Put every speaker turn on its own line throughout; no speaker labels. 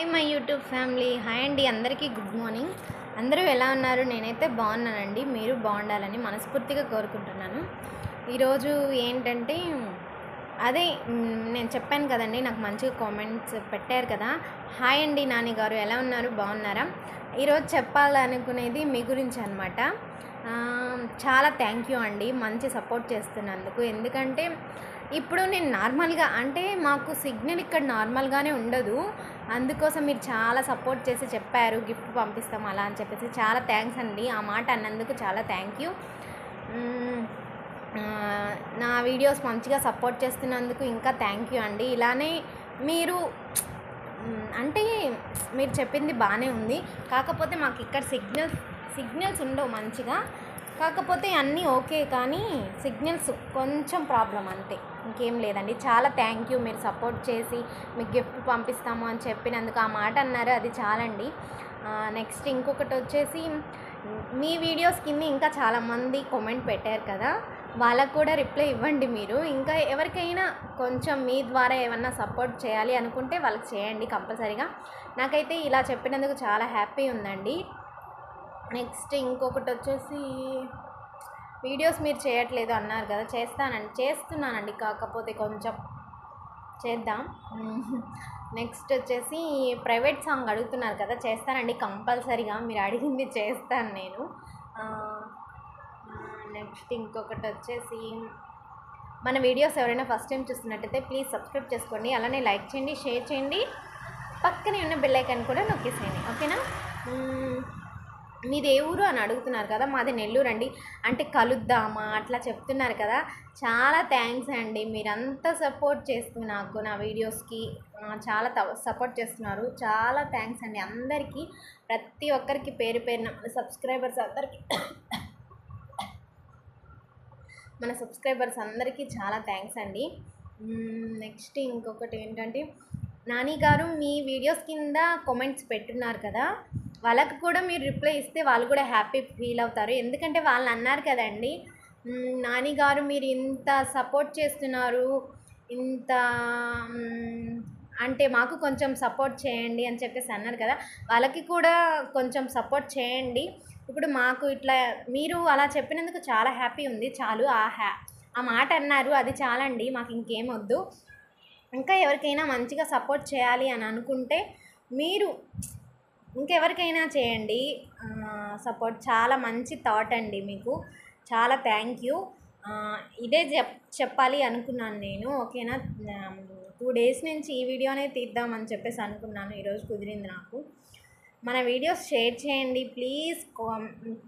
Hi my YouTube family. Hi అండి అందరికీ good morning. అందరూ ఎలా ఉన్నారు? నేనైతే బాగున్నానండి. మీరు బాగుండాలని మనస్ఫూర్తిగా కోరుకుంటున్నాను. ఈరోజు ఏంటంటే అదే నేను చెప్పాను కదండి నాకు మంచిగా కామెంట్స్ పెట్టారు కదా. హాయ్ అండి నాని గారు ఎలా ఉన్నారు? బాగున్నారా? ఈరోజు చెప్పాలనుకునేది మీ గురించి అనమాట చాలా థ్యాంక్ యూ అండి మంచి సపోర్ట్ చేస్తున్నందుకు. ఎందుకంటే ఇప్పుడు నేను నార్మల్గా అంటే మాకు సిగ్నల్ ఇక్కడ నార్మల్గానే ఉండదు. అందుకోసం మీరు చాలా సపోర్ట్ చేసి చెప్పారు గిఫ్ట్ పంపిస్తాం అలా అని చెప్పేసి. చాలా థ్యాంక్స్ అండి. ఆ మాట అన్నందుకు చాలా థ్యాంక్ యూ. నా వీడియోస్ మంచిగా సపోర్ట్ చేస్తున్నందుకు ఇంకా థ్యాంక్ యూ అండి. ఇలానే మీరు అంటే మీరు చెప్పింది బాగానే ఉంది. కాకపోతే మాకు ఇక్కడ సిగ్నల్స్ సిగ్నల్స్ ఉండవు మంచిగా. కాకపోతే అన్నీ ఓకే కానీ సిగ్నల్స్ కొంచెం ప్రాబ్లం అంతే. ఇంకేం లేదండి. చాలా థ్యాంక్ యూ మీరు సపోర్ట్ చేసి మీకు గిఫ్ట్ పంపిస్తాము అని చెప్పినందుకు ఆ మాట అన్నారు. అది చాలండి. నెక్స్ట్ ఇంకొకటి వచ్చేసి మీ వీడియోస్ కింద ఇంకా చాలామంది కామెంట్ పెట్టారు కదా. వాళ్ళకు కూడా రిప్లై ఇవ్వండి మీరు. ఇంకా ఎవరికైనా కొంచెం మీ ద్వారా ఏమన్నా సపోర్ట్ చేయాలి అనుకుంటే వాళ్ళకి చేయండి కంపల్సరీగా. నాకైతే ఇలా చెప్పినందుకు చాలా హ్యాపీ ఉందండి. నెక్స్ట్ ఇంకొకటి వచ్చేసి వీడియోస్ మీరు చేయట్లేదు అన్నారు కదా చేస్తానండి చేస్తున్నానండి కాకపోతే కొంచెం. చేద్దాం. నెక్స్ట్ వచ్చేసి ప్రైవేట్ సాంగ్ అడుగుతున్నారు కదా చేస్తానండి కంపల్సరీగా మీరు అడిగింది చేస్తాను నేను. నెక్స్ట్ ఇంకొకటి వచ్చేసి మన వీడియోస్ ఎవరైనా ఫస్ట్ టైం చూస్తున్నట్టయితే ప్లీజ్ సబ్స్క్రైబ్ చేసుకోండి అలానే లైక్ చేయండి షేర్ చేయండి. పక్కనే ఉన్న బెల్ ఐకాన్ కూడా నొక్కేసేయండి ఓకేనా. మీది ఏ ఊరు అని అడుగుతున్నారు కదా మాది నెల్లూరు అండి. అంటే కలుద్దామా? అట్లా చెప్తున్నారు కదా. చాలా థ్యాంక్స్ అండి. మీరంతా సపోర్ట్ చేస్తూ నాకు నా వీడియోస్కి చాలా సపోర్ట్ చేస్తున్నారు. చాలా థ్యాంక్స్ అండి. అందరికీ ప్రతి ఒక్కరికి పేరు పేరున సబ్స్క్రైబర్స్ అందరికీ మన సబ్స్క్రైబర్స్ అందరికీ చాలా థ్యాంక్స్ అండి. నెక్స్ట్ ఇంకొకటి ఏంటంటే నాని గారు మీ వీడియోస్ కింద కామెంట్స్ పెట్టున్నారు కదా. వాళ్ళకి కూడా మీరు రిప్లై ఇస్తే వాళ్ళు కూడా హ్యాపీ ఫీల్ అవుతారు. ఎందుకంటే వాళ్ళు అన్నారు కదండి నానిగారు నాని గారు మీరు ఇంత సపోర్ట్ చేస్తున్నారు ఇంత అంటే మాకు కొంచెం సపోర్ట్ చేయండి అని చెప్పేసి అన్నారు కదా వాళ్ళకి కూడా కొంచెం సపోర్ట్ చేయండి. ఇప్పుడు మాకు ఇట్లా మీరు అలా చెప్పినందుకు చాలా హ్యాపీ ఉంది చాలు. ఆ హ్యా ఆ మాట అన్నారు అది చాలండి మాకు ఇంకేం వద్దు. ఇంకా ఎవరికైనా మంచిగా సపోర్ట్ చేయాలి అని అనుకుంటే మీరు ఇంకెవరికైనా చేయండి. సపోర్ట్ చాలా మంచి థాట్ అండి మీకు. చాలా థ్యాంక్ యూ. ఇదే చెప్ చెప్పాలి అనుకున్నాను నేను. ఓకేనా? టూ డేస్ నుంచి ఈ వీడియోనే తీద్దామని చెప్పేసి అనుకున్నాను. ఈరోజు కుదిరింది నాకు. మన వీడియోస్ షేర్ చేయండి. ప్లీజ్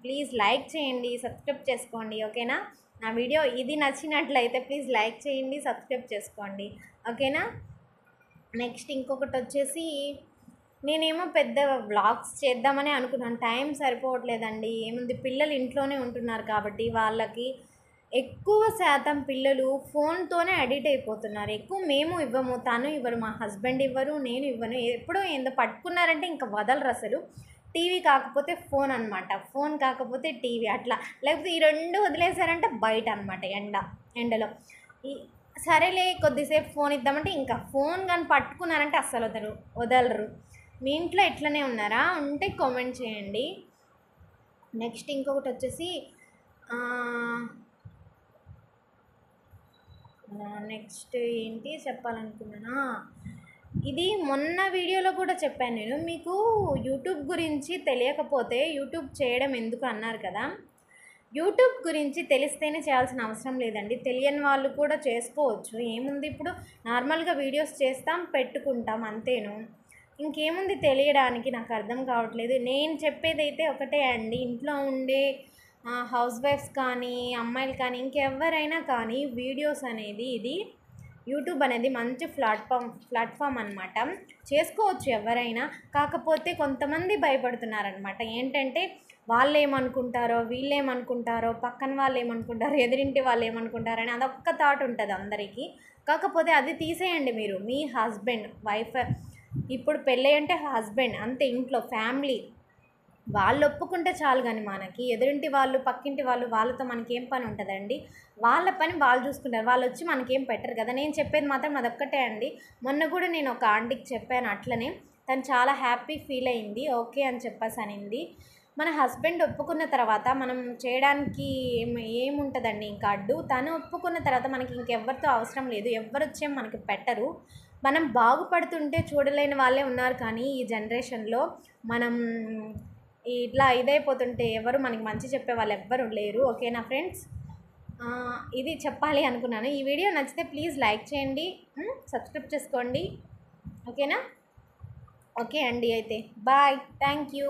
ప్లీజ్ లైక్ చేయండి. సబ్స్క్రైబ్ చేసుకోండి. ఓకేనా? నా వీడియో ఇది నచ్చినట్లయితే ప్లీజ్ లైక్ చేయండి. సబ్స్క్రైబ్ చేసుకోండి. ఓకేనా? నెక్స్ట్ ఇంకొకటి వచ్చేసి నేనేమో పెద్ద వ్లాగ్స్ చేద్దామని అనుకున్నాను. టైం సరిపోవట్లేదండి. ఏముంది? పిల్లలు ఇంట్లోనే ఉంటున్నారు కాబట్టి వాళ్ళకి ఎక్కువ శాతం పిల్లలు ఫోన్తోనే అడిక్ట్ అయిపోతున్నారు. ఎక్కువ మేము ఇవ్వము తను ఇవ్వరు మా హస్బెండ్ ఇవ్వరు నేను ఇవ్వను. ఎప్పుడో ఏందో పట్టుకున్నారంటే ఇంకా వదలరు అసలు. టీవీ కాకపోతే ఫోన్ అనమాట ఫోన్ కాకపోతే టీవీ అట్లా. లేకపోతే ఈ రెండు వదిలేశారంటే బయట అనమాట ఎండ ఎండలో. ఈ సరేలే కొద్దిసేపు ఫోన్ ఇద్దామంటే ఇంకా ఫోన్ కానీ పట్టుకున్నారంటే అస్సలు వదలరు వదలరు. మీ ఇంట్లో ఎట్లనే ఉన్నారా? ఉంటే కామెంట్ చేయండి. నెక్స్ట్ ఇంకొకటి వచ్చేసి నెక్స్ట్ ఏంటి చెప్పాలనుకున్నానా? ఇది మొన్న వీడియోలో కూడా చెప్పాను నేను. మీకు యూట్యూబ్ గురించి తెలియకపోతే యూట్యూబ్ చేయడం ఎందుకు అన్నారు కదా? యూట్యూబ్ గురించి తెలిస్తేనే చేయాల్సిన అవసరం లేదండి. తెలియని వాళ్ళు కూడా చేసుకోవచ్చు. ఏముంది ఇప్పుడు? నార్మల్గా వీడియోస్ చేస్తాం పెట్టుకుంటాం అంతేను. ఇంకేముంది తెలియడానికి నాకు అర్థం కావట్లేదు. నేను చెప్పేదైతే ఒకటే అండి. ఇంట్లో ఉండే హౌస్ వైఫ్స్ కానీ అమ్మాయిలు కానీ ఇంకెవరైనా కానీ వీడియోస్ అనేది ఇది యూట్యూబ్ అనేది మంచి ప్లాట్ఫామ్ ప్లాట్ఫామ్ అనమాట చేసుకోవచ్చు ఎవరైనా. కాకపోతే కొంతమంది భయపడుతున్నారనమాట ఏంటంటే వాళ్ళు ఏమనుకుంటారో వీళ్ళు ఏమనుకుంటారో పక్కన వాళ్ళు ఏమనుకుంటారో ఎదురింటి వాళ్ళు ఏమనుకుంటారో అని అదొక్క థాట్ ఉంటుంది అందరికీ. కాకపోతే అది తీసేయండి మీరు. మీ హస్బెండ్ వైఫ్ ఇప్పుడు పెళ్ళి అంటే హస్బెండ్ అంతే ఇంట్లో ఫ్యామిలీ. వాళ్ళు ఒప్పుకుంటే చాలు కానీ మనకి. ఎదురింటి వాళ్ళు పక్కింటి వాళ్ళు వాళ్ళతో మనకేం పని ఉంటుందండి? వాళ్ళ పని వాళ్ళు చూసుకుంటారు. వాళ్ళు వచ్చి మనకేం పెట్టరు కదా? నేను చెప్పేది మాత్రం అదొక్కటే అండి. మొన్న కూడా నేను ఒక ఆంటీకి చెప్పాను అట్లనే. తను చాలా హ్యాపీ ఫీల్ అయింది. ఓకే అని చెప్పేసి అనింది. మన హస్బెండ్ ఒప్పుకున్న తర్వాత మనం చేయడానికి ఏం ఏముంటుందండి ఇంకా అడ్డు. తను ఒప్పుకున్న తర్వాత మనకి ఇంకెవరితో అవసరం లేదు. ఎవరు వచ్చే మనకి పెట్టరు. మనం బాగుపడుతుంటే చూడలేని వాళ్ళే ఉన్నారు కానీ ఈ జనరేషన్లో మనం ఇట్లా ఇదైపోతుంటే ఎవరు మనకి మంచి చెప్పే వాళ్ళు ఎవ్వరు లేరు. ఓకేనా ఫ్రెండ్స్? ఇది చెప్పాలి అనుకున్నాను. ఈ వీడియో నచ్చితే ప్లీజ్ లైక్ చేయండి. సబ్స్క్రైబ్ చేసుకోండి. ఓకేనా? ఓకే అండి అయితే. బాయ్. Thank you.